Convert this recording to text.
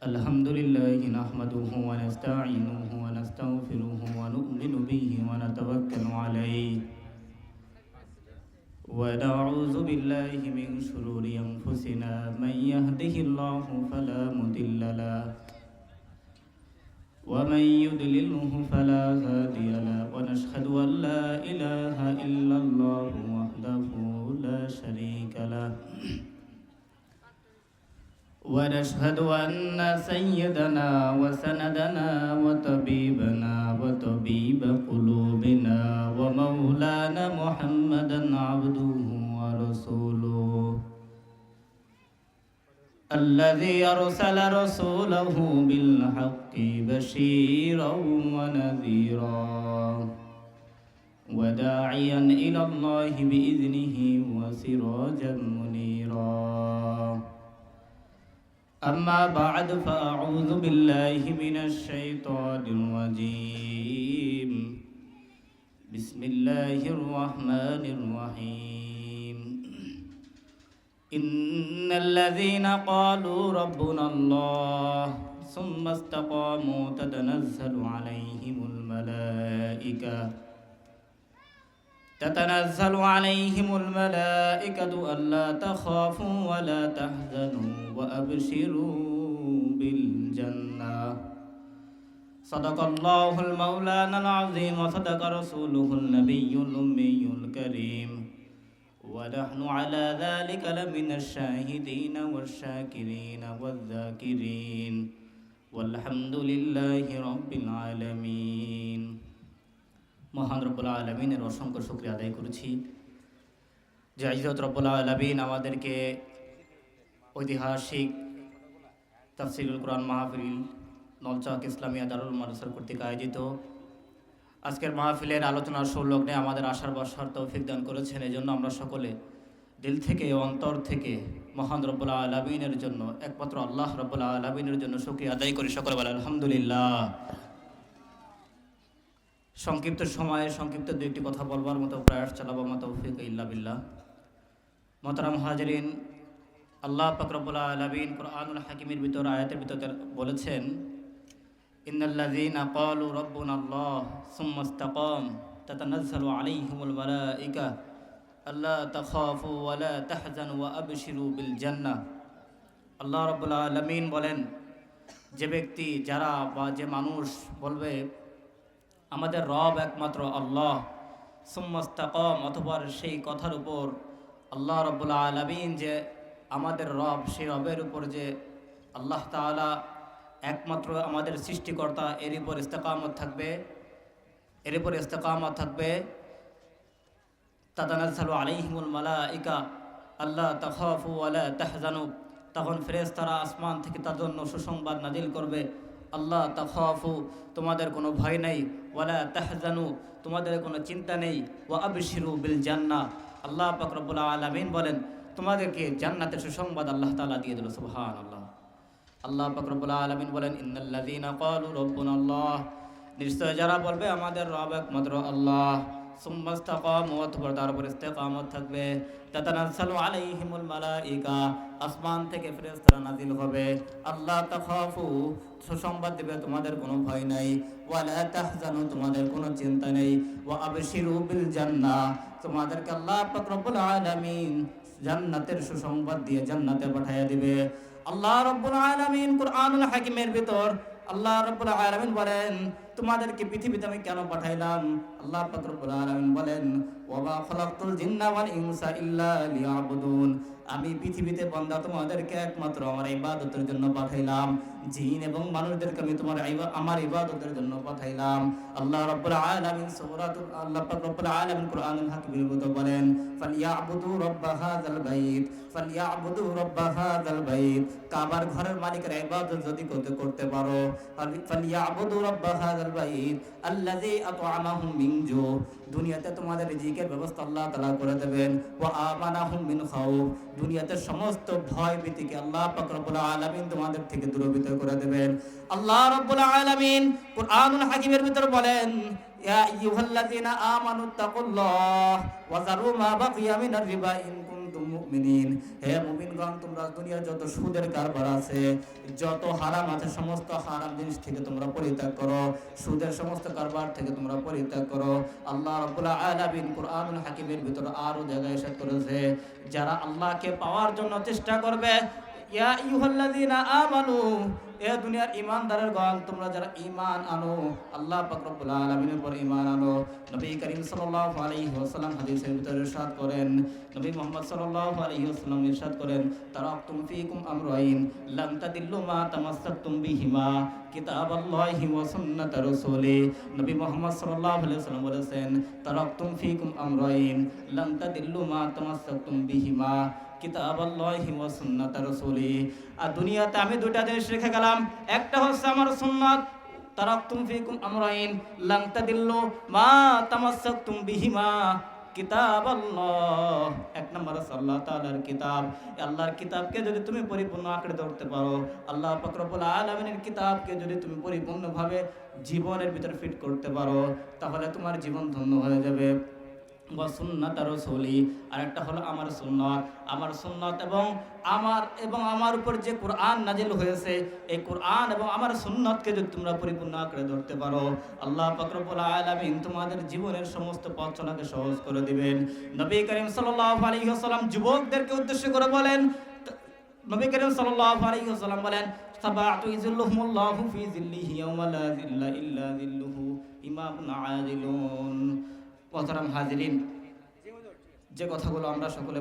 الحمد لله نحمده ونستعينه ونستغفره ونؤمن به ونتوكل عليه. ونعوذ بالله من شرور أنفسنا. من يهده الله فلا مضل له. ومن يضلله فلا هادي له. ونشهد أن لا إله إلا الله وحده ونشهد أن سيدنا وسندنا وطبيبنا وطبيب قلوبنا ومولانا محمدا عبده ورسوله. الذي أرسل رسوله بالحق بشيرا ونذيرا وداعيا إلى الله بإذنه وسراجا منيرا. أما بعد فأعوذ بالله من الشيطان الرجيم. بسم الله الرحمن الرحيم. إن الذين قالوا ربنا الله ثم استقاموا تتنزل عليهم الملائكة. تتنزل عليهم الملائكة ألا تخافوا ولا تحزنوا وأبشروا بالجنة. صدق الله المولانا العظيم وصدق رسوله النبي الأمي الكريم. ونحن على ذلك لمن الشاهدين والشاكرين والذاكرين. والحمد لله رب العالمين. মহান রব্বুল্লা আলমিনের অসংখ্য শুক্রিয়া আদায় করেছি। যে আজরত রব্বুল্লা আলমিন আমাদেরকে ঐতিহাসিক তাফসিরুল কোরআন মাহফিল নলচাক ইসলামিয়া দারুল মাদ্রাসার কর্তৃক আয়োজিত। আজকের মাহফিলের আলোচনার সংলগ্নে আমাদের আশার বসার তৌফিক দান করেছেন। এই জন্য আমরা সকলে দিল থেকে, অন্তর থেকে মহান রব্বুল্লা আলমিনের জন্য, একমাত্র আল্লাহ রব্বুল্লা আলমিনের জন্য শুক্রিয়া আদায় করি। সকলে বলে আলহামদুলিল্লাহ। সংক্ষিপ্ত সময়ে সংক্ষিপ্ত দুইটি কথা বলবার মতো প্রয়াস চালাবো মতো তৌফিক ইল্লা বিল্লাহ। মতারাম হাজরিন, আল্লাহ পাকরবুল্লাহ আলমিন কোরআনুল হাকিমের ভিতর, আয়াতের ভিতর বলেছেন, ইন্নাল্লাযীন ক্বালু রাব্বুনা আল্লাহ সুম্মা ইসতাকাম তাতানাজ্জালু আলাইহিমুল মালাইকা, আল্লা তাখাফু ওয়া লা তাহজানু ওয়া আবশিরু বিল জান্নাহ আল্লাহ রাব্বুল আলামিন বলেন, যে ব্যক্তি, যারা বা যে মানুষ বলবে আমাদের রব একমাত্র আল্লাহ। সুম্মস্তাকম অথবা সেই কথার উপর আল্লাহ রব্বুল্লা আলমিন যে আমাদের রব, সেই রবের উপর যে আল্লাহ তালা একমাত্র আমাদের সৃষ্টিকর্তা, এর উপর ইস্তেকামত থাকবে। এর উপর ইস্তেকামত থাকবে। তাদানাজালু আলাইহিমুল মালা ইকা আল্লাহ তখফু আলা তাহজানু। তখন ফেরেস তারা আসমান থেকে তার জন্য সুসংবাদ নাজিল করবে। আল্লাহ তাফাফু তোমাদের কোনো ভয় নেই। ওয়ালা তাহজানু, তোমাদের কোনো চিন্তা নেই। ও আবিশিরু বিল জান্না। আল্লাহ পাকরবুল্লা আলমিন বলেন, তোমাদেরকে জান্নাতের সুসংবাদ আল্লাহ তালা দিয়ে দিল সুহান আল্লাহ আল্লাহ পাকরবুল্লা আলমিন বলেন ইন্দিন নিশ্চয় যারা বলবে, আমাদের রব একমাত্র আল্লাহ। থাকবে আসমান থেকে নাজিল হবে। আল্লাহ তাখাফু, সুসংবাদ দেবে, তোমাদের কোনো ভয় নাই। ওয়ালা তাহজানু, তোমাদের কোনো চিন্তা নেই। আবশিরু বিল জান্নাহ, তোমাদেরকে আল্লাহ পাক রব্বুল আলামিন জান্নাতের সুসংবাদ দিয়ে জান্নাতে পাঠিয়ে দিবে। আল্লাহ রব্বুল আলামিন কুরআনুল হাকিমের ভিতর আল্লাহ রব্বুল আলামিন বলেন তোমাদেরকে পৃথিবীতে আমি কেন পাঠাইলাম? আল্লাহ পাক রব্বুল বলেন, ওয়া খালাকতুল জিন্না ওয়াল ইনসা ইল্লা লিয়াবুদুন। আমি পৃথিবীতে বান্দা তোমাদেরকে একমাত্র আমার ইবাদতের জন্য পাঠাইলাম। জিন এবং মানুষদেরকে আমি তোমার আমার ইবাদতের জন্য পাঠাইলাম। আল্লাহ রাব্বুল আলামিন সূরাতুল আল্লাহ পাক রব্বুল আলামিন কুরআনুল হাকিমের মধ্যে বলেন, ফালিয়াবুদু রাব্ব হাযাল বাইত, ফালিয়াবুদু রাব্ব হাযাল বাইত। কাবার ঘরের মালিকের ইবাদত যদি করতে করতে পারো ফালিয়াবুদু রাব্ব হাযাল বাইত, আল্লাযী আত'আমাহুম মিন জু দুনিয়াতে তোমাদের রিজিকের ব্যবস্থা আল্লাহ তাআলা করে দেবেন। ওয়া আমানাহুম মিন খাউফ। দুনিয়াতে সমস্ত ভয় ভীতিকে আল্লাহ পাক রব্বুল আলামিন তোমাদের থেকে দূরীভূত করে দেবেন। আল্লাহ রব্বুল আলামিন কুরআনুল হাকিমের ভিতর বলেন, ইয়া আইয়ুহাল্লাযিনা আমানু তাকুল্লাহ ওয়া যারু মা বাকিয়া মিনার রিবা ইন মুমিনিন। হে মুমিনগণ তোমরা দুনিয়ার যত সুদের কারবার আছে যত হারাম আছে সমস্ত হারাম জিনিস থেকে তোমরা পরিত্যাগ করো। সুদের সমস্ত কারবার থেকে তোমরা পরিত্যাগ করো। আল্লাহ রাব্বুল আলামিন কুরআনুল হাকিমের ভিতর আরও জায়গায় এসে করেছে যারা আল্লাহকে পাওয়ার জন্য চেষ্টা করবে ইয়া ইউহাল্লাযীনা আমানু, এ দুনিয়ার ইমানদারের গণ তোমরা যারা ঈমান আনো, আল্লাহ পাক রব্বুল আলামিনের উপর ঈমান আনো। নবী করিম সাল্লাল্লাহু আলাইহি ওয়াসাল্লাম হাদিসের ভিতরে ইরশাদ করেন। নবী মুহাম্মদ সাল্লাল্লাহু আলাইহি ওয়াসাল্লাম ইরশাদ করেন তারাকতুম ফীকুম আমরাইন, লাম তাদিল্লু মা তামাসসাকতুম বিহিমা, কিতাবাল্লাহি ওয়া সুন্নাত রাসূলি। নবী মুহাম্মদ সাল্লাল্লাহু আলাইহি ওয়াসাল্লাম বলেছেন তারাকতুম ফীকুম আমরাইন, লাম তাদিল্লু মা তামাসসাকতুম বিহিমা কিতাবাল্লাহি ওয়া সুন্নাত রাসূলি। আর দুনিয়াতে আমি দুইটা জিনিস রেখে গেলাম। একটা হচ্ছে আমার সুন্নাত, তারাকতুম ফীকুম আমরাইন, লান তাদিল্লু মা তামাসসাকতুম বিহিমা কিতাবাল্লাহ। এক নম্বর হচ্ছে আল্লাহ তাআলার কিতাব। আল্লাহর কিতাবকে যদি তুমি পরিপূর্ণ আঁকড়ে ধরতে পারো, আল্লাহ পাক রব্বুল আলামিনের কিতাবকে যদি তুমি পরিপূর্ণভাবে জীবনের ভিতর ফিট করতে পারো, তাহলে তোমার জীবন ধন্য হয়ে যাবে। একটা হলো আমার আমার সুন্নত এবং আমার এবং আমার উপর যে নাজিল হয়েছে, এই এবং আমার সুন্নতকে যদি তোমরা পরিপূর্ণ ধরতে পারো, আল্লাহ তোমাদের জীবনের সমস্ত পথ চলাকে সহজ করে দিবেন। নবী করিম ওয়াসাল্লাম যুবকদেরকে উদ্দেশ্য করে বলেন, নবী করিম আলাইহি বলেন আদিলুন মহতারাম হাজিরিন যে কথাগুলো আমরা সকলে